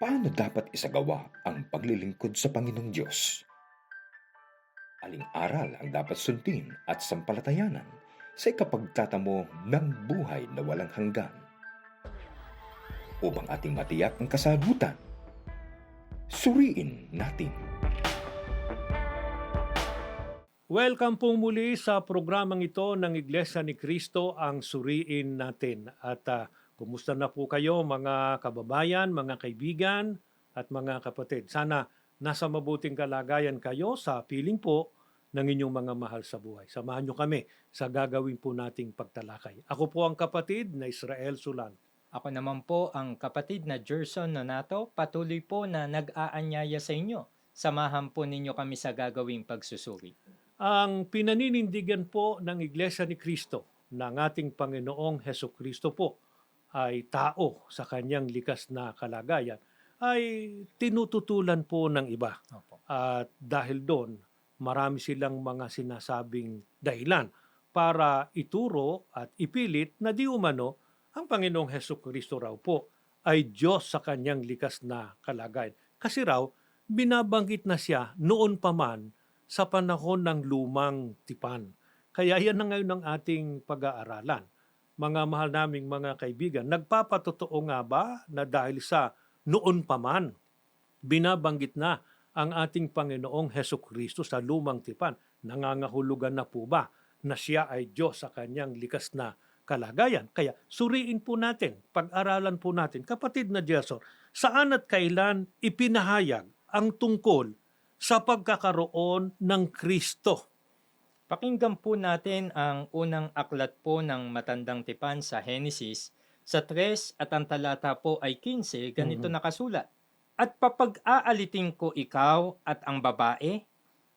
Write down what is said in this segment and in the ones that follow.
Paano dapat isagawa ang paglilingkod sa Panginoong Diyos? Aling aral ang dapat sundin at sampalatayanan sa ikapagtatamo ng buhay na walang hanggan? Upang ating matiyak ang kasagutan, suriin natin. Welcome po muli sa programang ito ng Iglesia ni Cristo ang suriin natin. At ah, kumusta na po kayo mga kababayan, mga kaibigan at mga kapatid. Sana nasa mabuting kalagayan kayo sa piling po ng inyong mga mahal sa buhay. Samahan nyo kami sa gagawin po nating pagtalakay. Ako po ang kapatid na Israel Sulan. Ako naman po ang kapatid na Gerson Nonato, patuloy po na nag-aanyaya sa inyo. Samahan po ninyo kami sa gagawing pagsusuri. Ang pinaninindigan po ng Iglesia ni Cristo ng ating Panginoong Heso Kristo po ay tao sa kanyang likas na kalagayan ay tinututulan po ng iba. Opo. At dahil doon, marami silang mga sinasabing dahilan para ituro at ipilit na di umano ang Panginoong Heso Kristo raw po ay Diyos sa kanyang likas na kalagayan. Kasi raw, binabanggit na siya noon pa man sa panahon ng lumang tipan. Kaya yan na ngayon ang ating pag-aaralan. Mga mahal naming mga kaibigan, nagpapatotoo nga ba na dahil sa noon pa man, binabanggit na ang ating Panginoong Heso Kristo sa lumang tipan. Nangangahulugan na po ba na siya ay Diyos sa kanyang likas na kalagayan? Kaya suriin po natin, pag-aralan po natin, kapatid na Jason, saan at kailan ipinahayag ang tungkol sa pagkakaroon ng Kristo? Pakinggan po natin ang unang aklat po ng Matandang Tipan sa Genesis sa 3 at ang talata po ay 15, ganito Mhm. nakasulat. At papag-aalitin ko ikaw at ang babae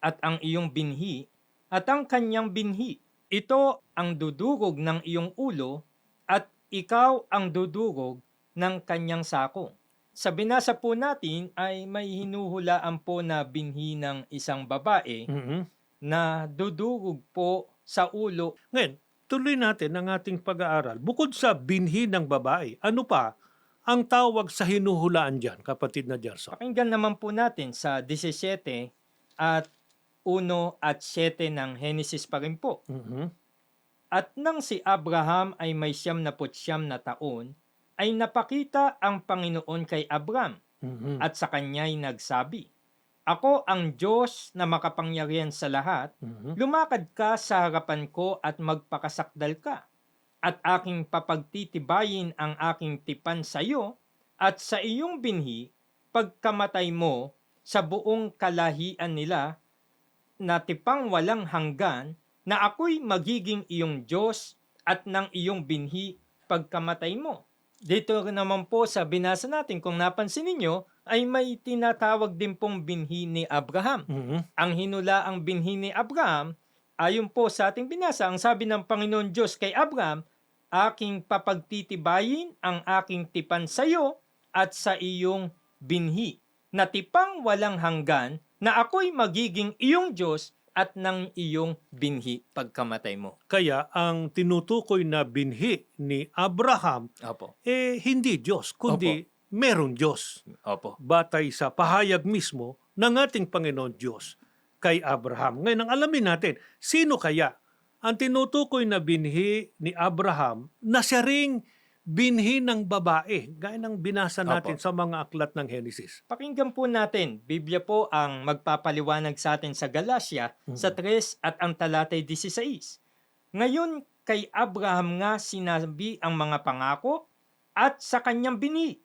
at ang iyong binhi at ang kanyang binhi. Ito ang dudurog ng iyong ulo at ikaw ang dudurog ng kanyang sako. Sa binasa po natin ay may hinuhulaan po na binhi ng isang babae Mhm. Na dudurog po sa ulo. Ngayon, tuloy natin ang ating pag-aaral. Bukod sa binhi ng babae, ano pa ang tawag sa hinuhulaan dyan, kapatid na Gerson? Pakinggan naman po natin sa 17 at 1 at 7 ng Genesis pa rin po. Mhm. At nang si Abraham ay may siyam na putsyam na taon, ay napakita ang Panginoon kay Abram Mhm. at sa kanya'y nagsabi, Ako ang Diyos na makapangyarihan sa lahat, Mhm. lumakad ka sa harapan ko at magpakasakdal ka, at aking papagtitibayin ang aking tipan sa iyo at sa iyong binhi pagkamatay mo sa buong kalahian nila na tipang walang hanggan na ako'y magiging iyong Diyos at ng iyong binhi pagkamatay mo. Dito naman po sa binasa natin kung napansin ninyo ay may tinatawag din pong binhi ni Abraham Mhm. ang hinulaang binhi ni Abraham, ayon po sa ating binasa, ang sabi ng Panginoon Diyos kay Abraham, aking papagtitibayin ang aking tipan sa iyo at sa iyong binhi, na tipang walang hanggan na ako'y magiging iyong Diyos at ng iyong binhi pagkamatay mo. Kaya ang tinutukoy na binhi ni Abraham, Opo. eh hindi Diyos, kundi meron Diyos. Opo. Batay sa pahayag mismo ng ating Panginoon Diyos kay Abraham. Ngayon, ang alamin natin, sino kaya ang tinutukoy na binhi ni Abraham na siya ring binhi ng babae, gaya ng binasa natin Opo. sa mga aklat ng Genesis. Pakinggan po natin, Biblia po ang magpapaliwanag sa atin sa Galacia sa 3 at ang talatay 16. Ngayon kay Abraham nga sinabi ang mga pangako at sa kanyang binhi.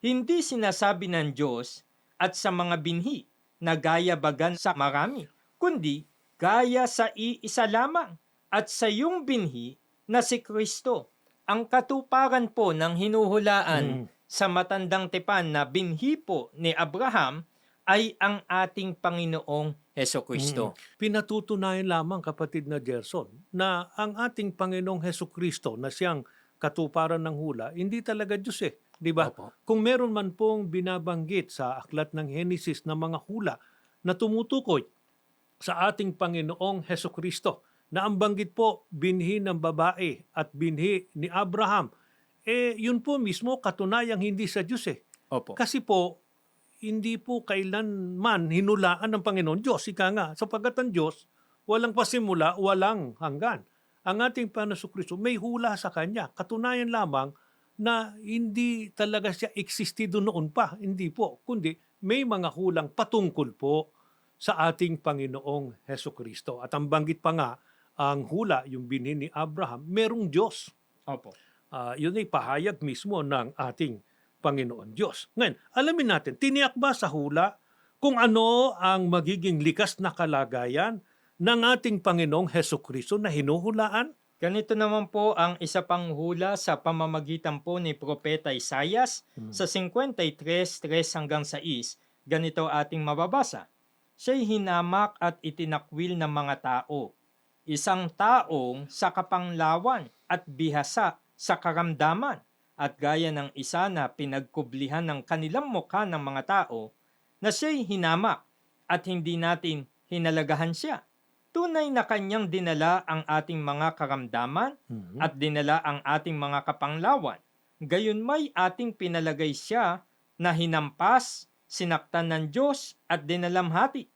Hindi sinasabi ng Diyos at sa mga binhi na gaya bagan sa marami, kundi gaya sa iisa lamang at sa iyong binhi na si Kristo. Ang katuparan po ng hinuhulaan Mm. sa matandang tipan na binhi po ni Abraham ay ang ating Panginoong Heso Kristo. Pinatutunayan lamang kapatid na Gerson na ang ating Panginoong Heso Kristo na siyang katuparan ng hula, hindi talaga Diyos eh. Di ba? Opo. Kung meron man pong binabanggit sa aklat ng Genesis na mga hula na tumutukoy sa ating Panginoong Heso Kristo na ang banggit po binhi ng babae at binhi ni Abraham, eh yun po mismo katunayang hindi sa Diyos eh. Opo. Kasi po, hindi po kailanman hinulaan ng Panginoon Diyos. Ika nga, sapagkat ang Diyos, walang pasimula, walang hanggan. Ang ating Panginoon Kristo may hula sa Kanya. Katunayan lamang na hindi talaga siya existido noon pa. Hindi po. Kundi may mga hulang patungkol po sa ating Panginoong Heso Kristo. At ang banggit pa nga, ang hula, yung binhi ni Abraham, merong Diyos. Opo. Ah, yun ay pahayag mismo ng ating Panginoon Diyos. Ngayon, alamin natin, tiniyak ba sa hula kung ano ang magiging likas na kalagayan ng ating Panginoong Heso Kristo na hinuhulaan? Ganito naman po ang isa pang hula sa pamamagitan po ni Propeta Isayas sa 53, 3 hanggang 6. Ganito ating mababasa. Siya'y hinamak at itinakwil ng mga tao. Isang taong sa kapanglawan at bihasa sa karamdaman at gaya ng isa na pinagkublihan ng kanilang mukha ng mga tao na siya'y hinamak at hindi natin hinalagahan siya. Tunay na kanyang dinala ang ating mga karamdaman at dinala ang ating mga kapanglawan. Gayon may ating pinalagay siya na hinampas, sinaktan ng Diyos at dinalamhati.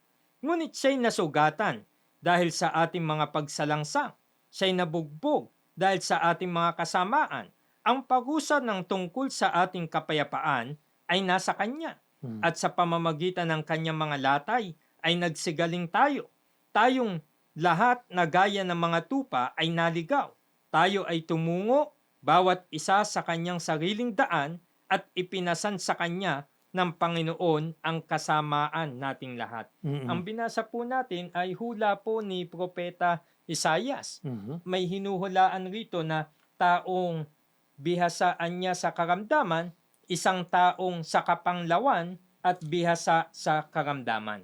Ngunit siya'y nasugatan dahil sa ating mga pagsalangsang. Siya'y nabugbog dahil sa ating mga kasamaan. Ang parusa ng tungkol sa ating kapayapaan ay nasa Kanya. At sa pamamagitan ng Kanyang mga latay ay nagsigaling tayo. Tayong lahat na gaya ng mga tupa ay naligaw. Tayo ay tumungo, bawat isa sa kanyang sariling daan at ipinasan sa kanya ng Panginoon ang kasamaan nating lahat. Mm-mm. Ang binasa po natin ay hula po ni Propeta Isayas. Mhm. May hinuhulaan rito na taong bihasaan niya sa karamdaman, isang taong sa kapanglawan at bihasa sa karamdaman.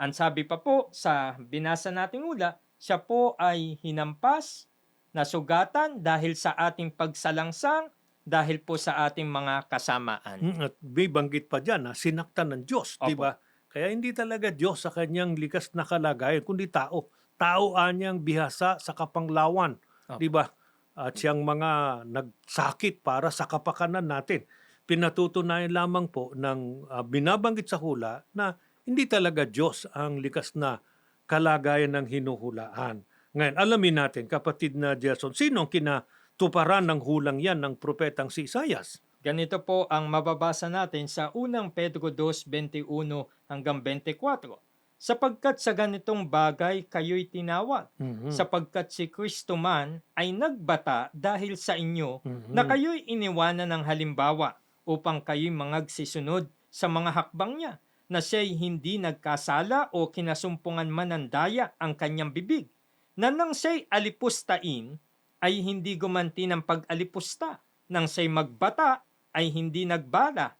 Ang sabi pa po sa binasa nating hula, siya po ay hinampas, nasugatan dahil sa ating pagsalangsang, dahil po sa ating mga kasamaan. Mm, At may banggit pa dyan na sinaktan ng Diyos, Opo. di ba? Kaya hindi talaga Diyos sa kanyang likas na kalagayan, kundi tao. Tao anyang bihasa sa kapanglawan, di ba? At siyang mga nagsakit para sa kapakanan natin. Pinatutunayan lamang po ng ah, binabanggit sa hula na hindi talaga Diyos ang likas na kalagayan ng hinuhulaan. Ngayon, alamin natin, kapatid na Jason, sino ang kinatuparan ng hulang yan ng propetang si Isayas? Ganito po ang mababasa natin sa unang Pedro 2:21 hanggang 24. Sapagkat sa ganitong bagay kayo'y tinawag, Mhm. sapagkat si Kristo man ay nagbata dahil sa inyo Mhm. na kayo'y iniwanan ng halimbawa upang kayo'y mangagsisunod sa mga hakbang niya, na siya'y hindi nagkasala o kinasumpungan man ng daya ang kanyang bibig, na nang siya'y alipustain ay hindi gumanti ng pag-alipusta, nang siya'y magbata ay hindi nagbala,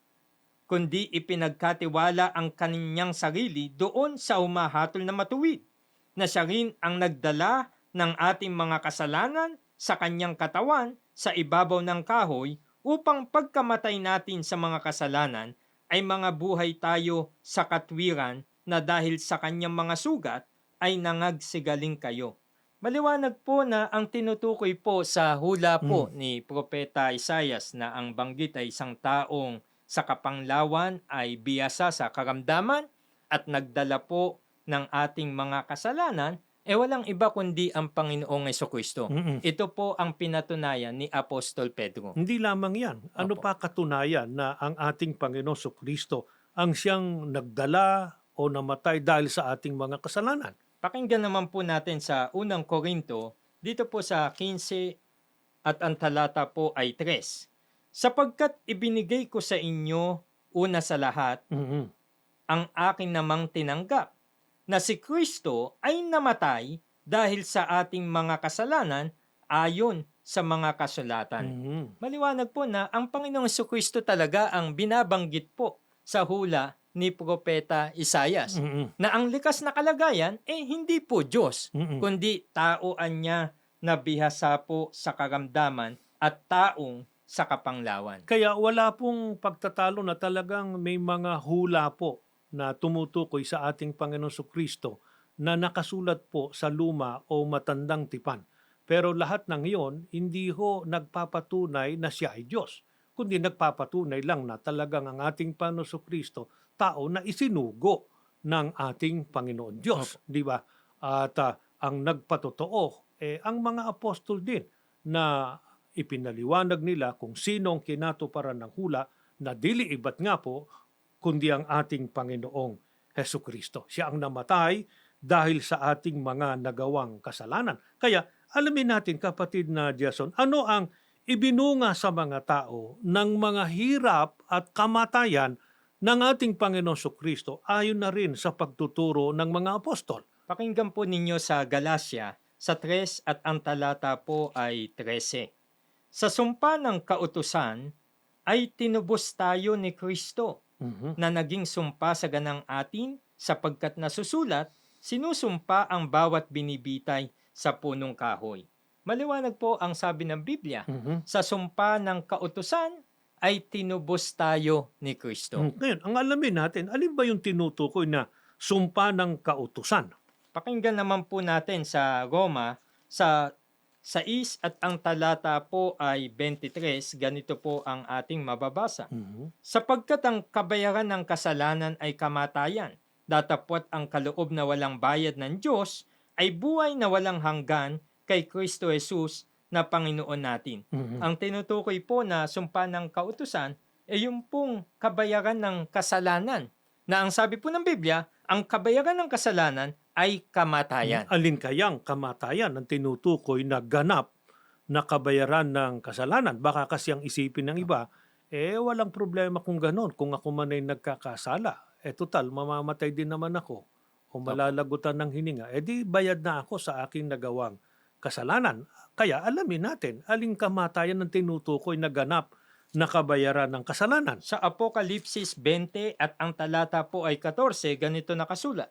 kundi ipinagkatiwala ang kanyang sarili doon sa humahatol na matuwid, na siya rin ang nagdala ng ating mga kasalanan sa kanyang katawan sa ibabaw ng kahoy upang pagkamatay natin sa mga kasalanan ay mga buhay tayo sa katwiran na dahil sa kanyang mga sugat ay nangagsigaling kayo. Maliwanag po na ang tinutukoy po sa hula po ni Propeta Isayas na ang banggit ay isang taong sa kapanglawan ay biyasa sa karamdaman at nagdala po ng ating mga kasalanan, eh walang iba kundi ang Panginoong Kristo. Mm-mm. Ito po ang pinatunayan ni Apostol Pedro. Hindi lamang yan. Ano Opo. pa katunayan na ang ating Panginoon so Kristo ang siyang nagdala o namatay dahil sa ating mga kasalanan? Pakinggan naman po natin sa unang Korinto, dito po sa 15 at ang talata po ay 3. Sapagkat ibinigay ko sa inyo una sa lahat Mhm. ang akin namang tinanggap, na si Kristo ay namatay dahil sa ating mga kasalanan ayon sa mga kasulatan. Mhm. Maliwanag po na ang Panginoong Kristo talaga ang binabanggit po sa hula ni Propeta Isayas. Mhm. Na ang likas na kalagayan, eh hindi po Diyos, Mhm. kundi taoan niya na bihasa po sa karamdaman at taong sa kapanglawan. Kaya wala pong pagtatalo na talagang may mga hula po na tumutukoy sa ating Panginoon so Kristo na nakasulat po sa luma o matandang tipan. Pero lahat ng iyon, hindi ho nagpapatunay na siya ay Diyos. kundi nagpapatunay lang na talagang ang ating Panginoon Kristo, tao na isinugo ng ating Panginoon Diyos. Di ba? At ah, ang nagpatotoo, eh, ang mga apostol din na ipinaliwanag nila kung sino ang kinatuparan ng hula na dili iba't nga po kundi ang ating Panginoong Heso Kristo. Siya ang namatay dahil sa ating mga nagawang kasalanan. Kaya alamin natin kapatid na Jason, ano ang ibinunga sa mga tao ng mga hirap at kamatayan ng ating Panginoon Kristo ayon na rin sa pagtuturo ng mga apostol. Pakinggan po ninyo sa Galacia sa 3 at ang talata po ay 13. Sa sumpa ng kautusan ay tinubos tayo ni Kristo Mhm. na naging sumpa sa ganang atin sapagkat nasusulat, sinusumpa ang bawat binibitay sa punong kahoy. Maliwanag po ang sabi ng Biblia, Mhm. sa sumpa ng kautusan ay tinubos tayo ni Kristo. Mm, Ngayon, ang alamin natin, alin ba yung tinutukoy na sumpa ng kautusan? Pakinggan naman po natin sa Roma sa 6 at ang talata po ay 23, ganito po ang ating mababasa. Mhm. Sapagkat ang kabayaran ng kasalanan ay kamatayan, datapwat ang kaloob na walang bayad ng Diyos ay buhay na walang hanggan kay Kristo Jesus na Panginoon natin. Mhm. Ang tinutukoy po na sumpa ng kautusan ay yung pong kabayaran ng kasalanan. Na ang sabi po ng Biblia, ang kabayaran ng kasalanan ay kamatayan. Alin kayang kamatayan ang tinutukoy na ganap na kabayaran ng kasalanan? Baka kasi ang isipin ng iba, eh walang problema kung ganon. Kung ako man ay nagkakasala, eh total, mamamatay din naman ako o malalagutan ng hininga, eh di bayad na ako sa aking nagawang kasalanan. Kaya alamin natin, aling kamatayan ang tinutukoy na ganap na kabayaran ng kasalanan. Sa Apokalipsis 20 at ang talata po ay 14, ganito nakasulat.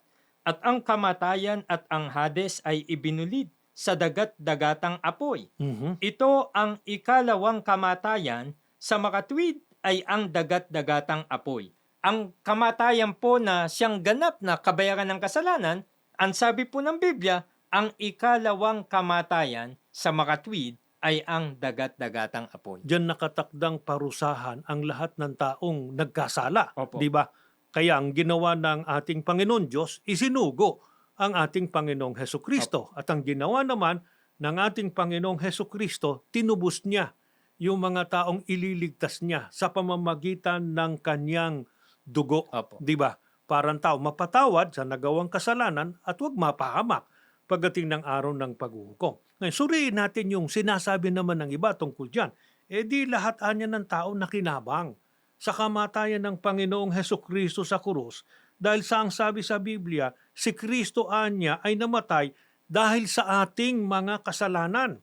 At ang kamatayan at ang Hades ay ibinulid sa dagat-dagatang apoy. Mhm. Ito ang ikalawang kamatayan, sa makatwid ay ang dagat-dagatang apoy. Ang kamatayan po na siyang ganap na kabayaran ng kasalanan, ang sabi po ng Biblia, ang ikalawang kamatayan sa makatwid ay ang dagat-dagatang apoy. Diyan nakatakdang parusahan ang lahat ng taong nagkasala. Opo. Di ba? Kaya ang ginawa ng ating Panginoon Diyos, isinugo ang ating Panginoong Heso Kristo. At ang ginawa naman ng ating Panginoong Heso Kristo, tinubos niya yung mga taong ililigtas niya sa pamamagitan ng kanyang dugo. Di ba? Parang tao mapatawad sa nagawang kasalanan at huwag mapahamak pagdating ng araw ng paghuhukom. Ngayon, suriin natin yung sinasabi naman ng iba tungkol dyan. Eh di lahat anya ng tao nakinabang sa kamatayan ng Panginoong Heso Kristo sa krus dahil sa ang sabi sa Biblia, si Kristo anya ay namatay dahil sa ating mga kasalanan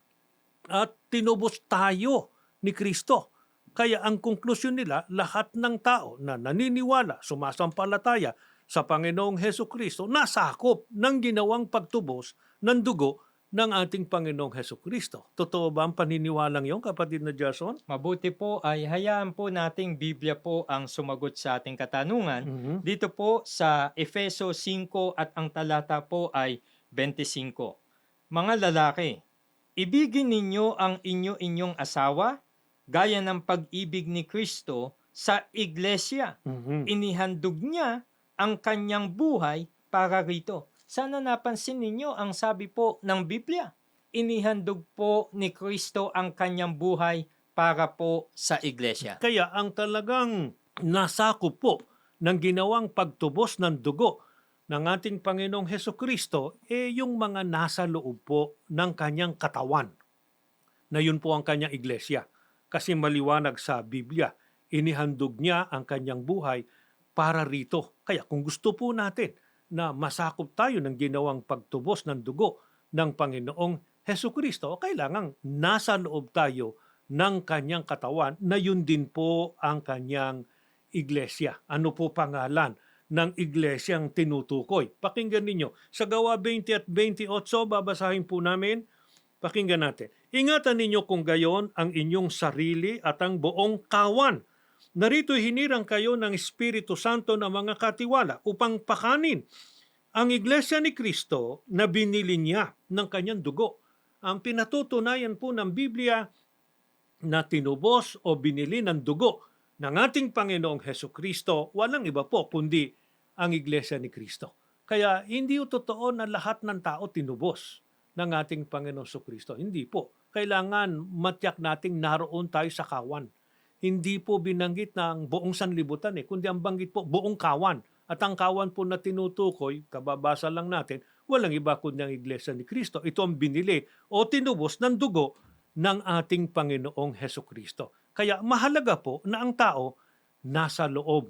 at tinubos tayo ni Kristo. Kaya ang konklusyon nila, lahat ng tao na naniniwala, sumasampalataya sa Panginoong Heso Kristo, nasakop ng ginawang pagtubos ng dugo ng ating Panginoong Heso Kristo. Totoo ba ang paniniwalang yon, kapatid na Jason? Mabuti po ay hayaan po nating Biblia po ang sumagot sa ating katanungan. Mhm. Dito po sa Efeso 5 at ang talata po ay 25. Mga lalaki, ibigin ninyo ang inyo-inyong asawa gaya ng pag-ibig ni Kristo sa iglesia. Mhm. Inihandog niya ang kanyang buhay para rito. Sana napansin ninyo ang sabi po ng Biblia. Inihandog po ni Kristo ang kanyang buhay para po sa iglesia. Kaya ang talagang nasakop po ng ginawang pagtubos ng dugo ng ating Panginoong Heso Kristo, eh yung mga nasa loob po ng kanyang katawan. Na yun po ang kanyang iglesia. Kasi maliwanag sa Biblia, inihandog niya ang kanyang buhay para rito. Kaya kung gusto po natin na masakop tayo ng ginawang pagtubos ng dugo ng Panginoong Heso Kristo, kailangang nasa loob tayo ng kanyang katawan na yun din po ang kanyang iglesia. Ano po pangalan ng iglesyang tinutukoy? Pakinggan ninyo. Sa gawa 20 at 28, babasahin po namin. Pakinggan natin. Ingatan ninyo kung gayon ang inyong sarili at ang buong kawan. Narito hinirang kayo ng Espiritu Santo na mga katiwala upang pakanin ang iglesia ni Kristo na binili niya ng kanyang dugo. Ang pinatutunayan po ng Biblia na tinubos o binili ng dugo ng ating Panginoong Heso Kristo, walang iba po kundi ang Iglesia ni Kristo. Kaya hindi totoo na lahat ng tao tinubos ng ating Panginoong Kristo. Hindi po. Kailangan matyak nating naroon tayo sa kawan. Hindi po binanggit ng buong sanlibutan eh, kundi ang banggit po buong kawan. At ang kawan po na tinutukoy, kababasa lang natin, walang iba kundi ang Iglesia ni Kristo. Ito ang binili o tinubos ng dugo ng ating Panginoong Heso Kristo. Kaya mahalaga po na ang tao nasa loob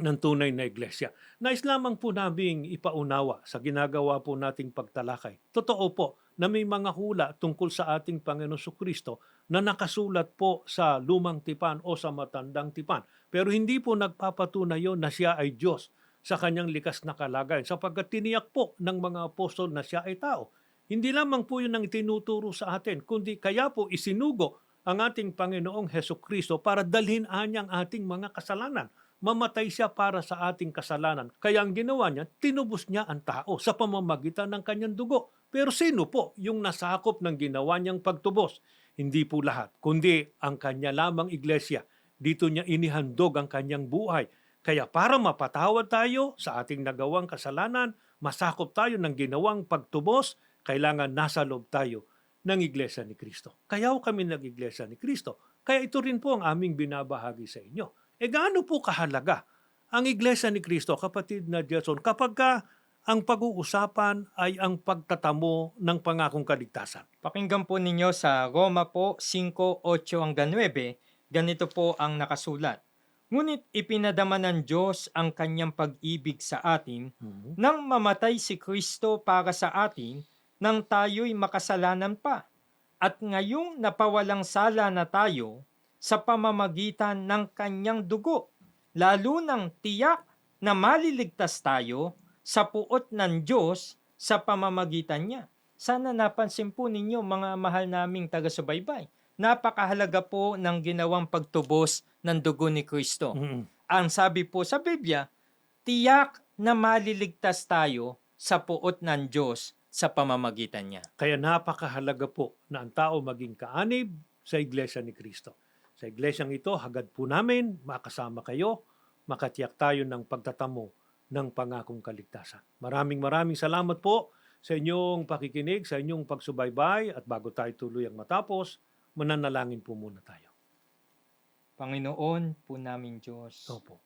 ng tunay na iglesia. Nais lamang po naming ipaunawa sa ginagawa po nating pagtalakay. Totoo po na may mga hula tungkol sa ating Panginoon Kristo na nakasulat po sa lumang tipan o sa matandang tipan. Pero hindi po nagpapatunay yun na siya ay Diyos sa kanyang likas na kalagayan sapagkat tiniyak po ng mga apostol na siya ay tao. Hindi lamang po yun ang itinuturo sa atin, kundi kaya po isinugo ang ating Panginoong Heso Kristo para dalhin anyang ating mga kasalanan. Mamatay siya para sa ating kasalanan. Kaya ang ginawa niya, tinubos niya ang tao sa pamamagitan ng kanyang dugo. Pero sino po yung nasakop ng ginawa niyang pagtubos? Hindi po lahat, kundi ang kanya lamang iglesia. Dito niya inihandog ang kanyang buhay. Kaya para mapatawad tayo sa ating nagawang kasalanan, masakop tayo ng ginawang pagtubos, kailangan nasa loob tayo ng Iglesia ni Kristo. Kaya kami nag-Iglesia ni Kristo. Kaya ito rin po ang aming binabahagi sa inyo. E gaano po kahalaga ang Iglesia ni Kristo, kapatid na Jason, kapag ka ang pag-uusapan ay ang pagtatamo ng pangakong kaligtasan. Pakinggan po ninyo sa Roma po 5:8 hanggang 9, ganito po ang nakasulat. Ngunit ipinadama ng Diyos ang kanyang pag-ibig sa atin nang mamatay si Kristo para sa atin nang tayo'y makasalanan pa. At ngayong napawalang sala na tayo sa pamamagitan ng kanyang dugo, lalo nang tiyak na maliligtas tayo sa puot ng Diyos sa pamamagitan niya. Sana napansin po ninyo mga mahal naming taga-subaybay. Napakahalaga po ng ginawang pagtubos ng dugo ni Kristo. Mm. Ang sabi po sa Biblia, tiyak na maliligtas tayo sa puot ng Diyos sa pamamagitan niya. Kaya napakahalaga po na ang tao maging kaanib sa Iglesia ni Kristo. Sa iglesyang ito, hagad po namin, makasama kayo, makatiyak tayo ng pagtatamo ng pangakong kaligtasan. Maraming maraming salamat po sa inyong pakikinig, sa inyong pagsubaybay at bago tayo tuluyang matapos, mananalangin po muna tayo. Panginoon po namin Diyos, Opo.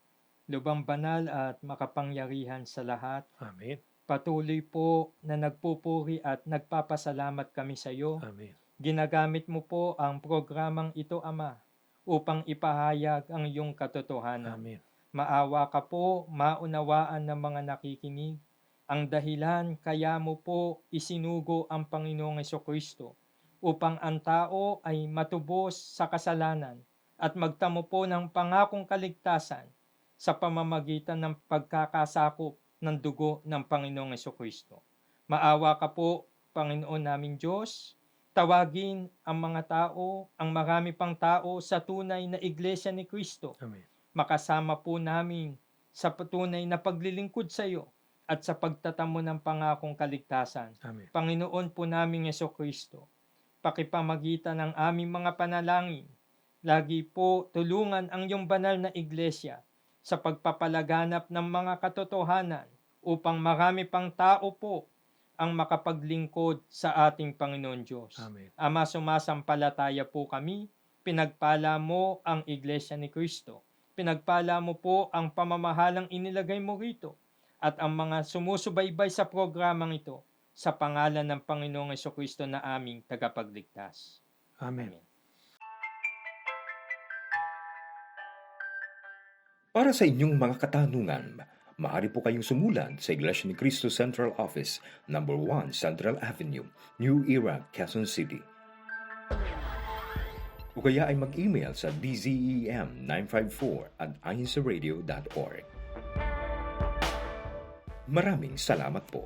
lubang banal at makapangyarihan sa lahat, Amen. patuloy po na nagpupuri at nagpapasalamat kami sa iyo. Amen. Ginagamit mo po ang programang ito, Ama, upang ipahayag ang iyong katotohanan. Amen. Maawa ka po, maunawaan ng mga nakikinig. Ang dahilan kaya mo po isinugo ang Panginoong Kristo upang ang tao ay matubos sa kasalanan at magtamo po ng pangakong kaligtasan sa pamamagitan ng pagkakasakop ng dugo ng Panginoong Kristo. Maawa ka po, Panginoon namin Diyos, tawagin ang mga tao, ang marami pang tao sa tunay na iglesia ni Kristo Amen. Makasama po namin sa patunay na paglilingkod sa iyo at sa pagtatamo ng pangakong kaligtasan. Amen. Panginoon po namin Yeso Kristo, pakipamagitan ng aming mga panalangin, lagi po tulungan ang iyong banal na iglesia sa pagpapalaganap ng mga katotohanan upang marami pang tao po ang makapaglingkod sa ating Panginoon Diyos. Amen. Ama, sumasampalataya po kami, pinagpala mo ang Iglesia ni Kristo. Pinagpala mo po ang pamamahalang inilagay mo rito at ang mga sumusubaybay sa programang ito sa pangalan ng Panginoong Kristo na aming tagapagligtas. Amen. Para sa inyong mga katanungan, maaari po kayong sumulat sa Iglesia ni Cristo Central Office, Number 1 Central Avenue, New Era, Quezon City. O kaya ay mag-email sa dzem954 at ayensaradio.org. Maraming salamat po.